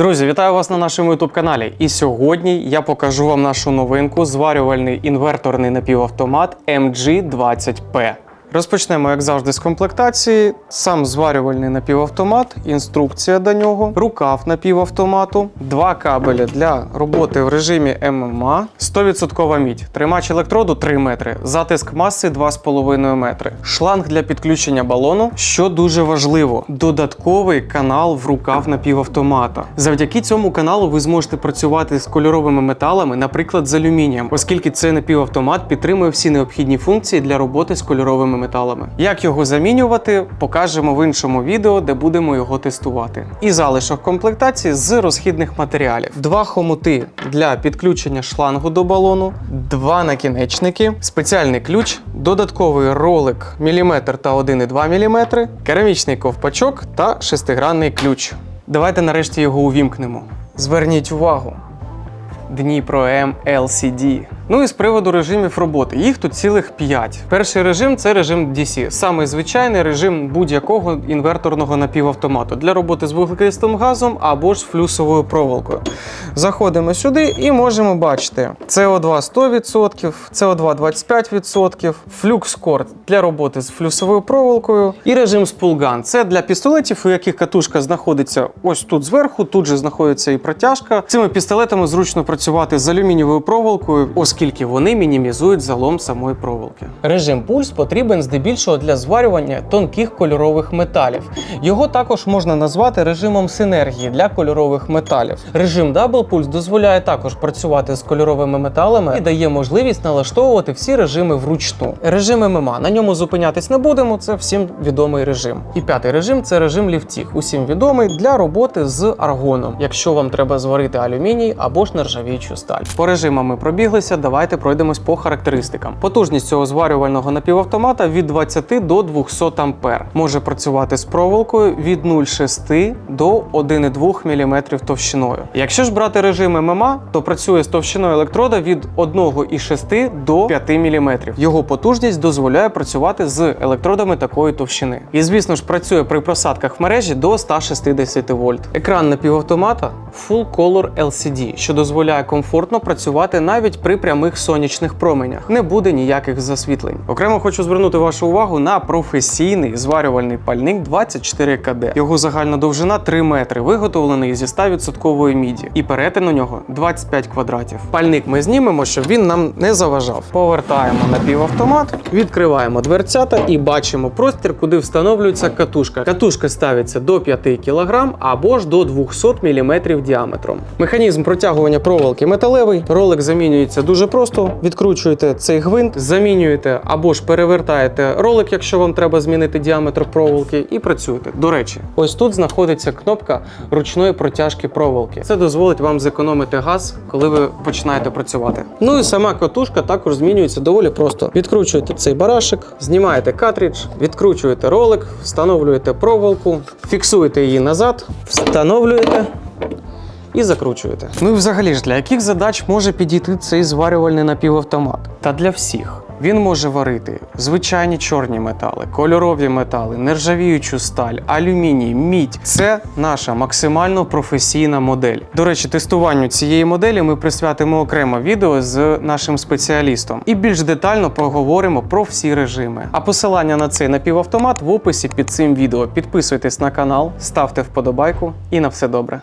Друзі, вітаю вас на нашому youtube каналі. І сьогодні я покажу вам нашу новинку зварювальний інверторний напівавтомат MG20P. Розпочнемо, як завжди, з комплектації. Сам зварювальний напівавтомат, інструкція до нього, рукав напівавтомату, два кабелі для роботи в режимі ММА, 100% мідь, тримач електроду 3 метри, затиск маси 2,5 метри, шланг для підключення балону, що дуже важливо, додатковий канал в рукав напівавтомата. Завдяки цьому каналу ви зможете працювати з кольоровими металами, наприклад, з алюмінієм, оскільки цей напівавтомат підтримує всі необхідні функції для роботи з кольоровими металами. Як його замінювати, покажемо в іншому відео, де будемо його тестувати. І залишок комплектації з розхідних матеріалів: два хомути для підключення шлангу до балону, два накінечники, спеціальний ключ, додатковий ролик міліметр та 1,2 мм, керамічний ковпачок та шестигранний ключ. Давайте нарешті його увімкнемо. Зверніть увагу. Дніпро М LCD. Ну і з приводу режимів роботи. Їх тут цілих 5. Перший режим це режим DC, самий звичайний режим будь-якого інверторного напівавтомату для роботи з вуглекислим газом або ж флюсовою проволокою. Заходимо сюди і можемо бачити CO2 100%, CO2 25%, флюкс-корд для роботи з флюсовою проволокою і режим спулган. Це для пістолетів, у яких катушка знаходиться ось тут зверху, тут же знаходиться і протяжка. Цими пістолетами зручно працювати з алюмінієвою проволокою, оскільки вони мінімізують залом самої проволоки. Режим пульс потрібен здебільшого для зварювання тонких кольорових металів. Його також можна назвати режимом синергії для кольорових металів. Режим Double Pulse дозволяє також працювати з кольоровими металами і дає можливість налаштовувати всі режими вручну. Режим ММА. На ньому зупинятись не будемо, це всім відомий режим. І п'ятий режим це режим ліфтіг, усім відомий для роботи з аргоном, якщо вам треба зварити алюміній або ж нержавіючу сталь. По режимам ми пробіглися. Давайте пройдемось по характеристикам. Потужність цього зварювального напівавтомата від 20 до 200 ампер. Може працювати з проволокою від 0,6 до 1,2 мм товщиною. Якщо ж брати режим ММА, то працює з товщиною електрода від 1,6 до 5 мм. Його потужність дозволяє працювати з електродами такої товщини. І звісно ж працює при просадках в мережі до 160 вольт. Екран напівавтомата Full Color LCD, що дозволяє комфортно працювати навіть при прямих сонячних променях. Не буде ніяких засвітлень. Окремо хочу звернути вашу увагу на професійний зварювальний пальник 24 КД. Його загальна довжина 3 метри, виготовлений зі 100% міді, і перетин у нього 25 квадратів. Пальник ми знімемо, щоб він нам не заважав. Повертаємо напівавтомат, відкриваємо дверцята і бачимо простір, куди встановлюється катушка. Катушка ставиться до 5 кг або ж до 200 мм діаметром. Механізм протягування проволоки металевий. Ролик замінюється дуже просто. Відкручуєте цей гвинт, замінюєте або ж перевертаєте ролик, якщо вам треба змінити діаметр проволоки, і працюєте. До речі, ось тут знаходиться кнопка ручної протяжки проволоки. Це дозволить вам зекономити газ, коли ви починаєте працювати. Ну і сама катушка також змінюється доволі просто. Відкручуєте цей барашек, знімаєте картридж, відкручуєте ролик, встановлюєте проволоку, фіксуєте її назад, встановлюєте і закручуєте. Ну і взагалі ж для яких задач може підійти цей зварювальний напівавтомат? Та для всіх. Він може варити звичайні чорні метали, кольорові метали, нержавіючу сталь, алюміній, мідь. Це наша максимально професійна модель. До речі, тестуванню цієї моделі ми присвятимо окремо відео з нашим спеціалістом і більш детально поговоримо про всі режими. А посилання на цей напівавтомат в описі під цим відео. Підписуйтесь на канал, ставте вподобайку і на все добре.